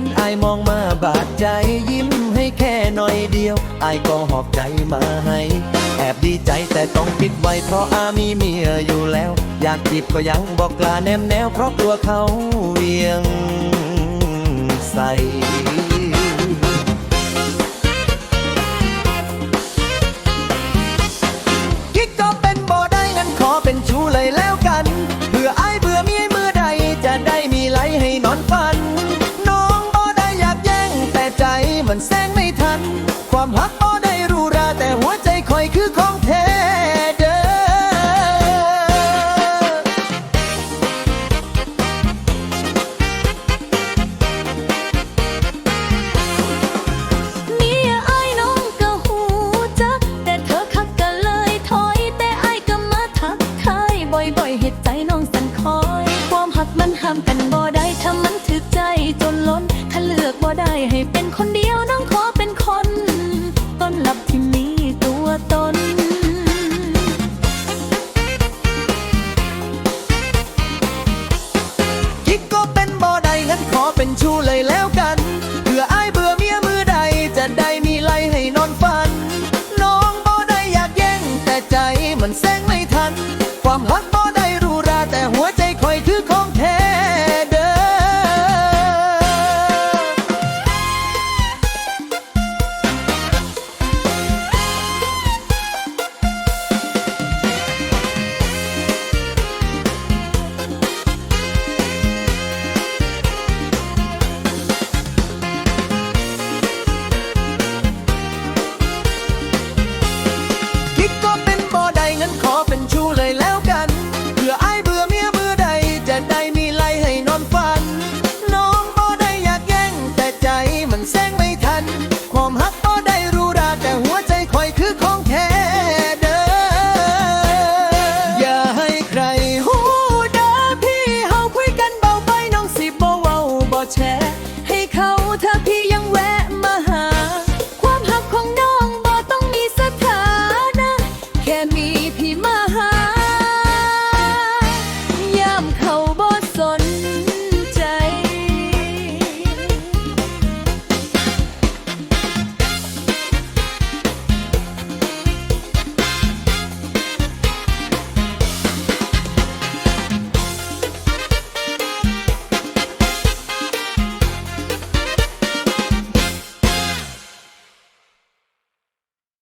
ห็นอายมองมาบาดใจยิ้มให้แค่หน่อยเดียวอายก็หอบใจมาให้แอบดีใจแต่ต้องปิดไว้เพราะอามีเมียอยู่แล้ว อยากจีบก็ยังบอกกล้าแนมแนวเพราะกลัวเขาเวียงใส่กิ๊กก็เป็นบ่ได้งั้นขอเป็นชู้เลยแล้วกัน หักมันห้ามกันบ่ได้ถ้ามันถึกใจจนล้น ถ้าเลือกบ่ได้ให้เป็นคนเดียวน้องขอเป็นคน ต้นหลับที่มีตัวตนกิ๊กก็เป็นบ่ได้งั้นขอเป็นชู้เลยแล้วกันเบื่ออายเบื่อเมียมือใดจะได้มีไหลให้นอนฝัน แชร์ให้เขาถ้าพี่ยังแวะมาหา ความหักของน้องบ่ต้องมีสถานะ แค่มีพี่มาหายามค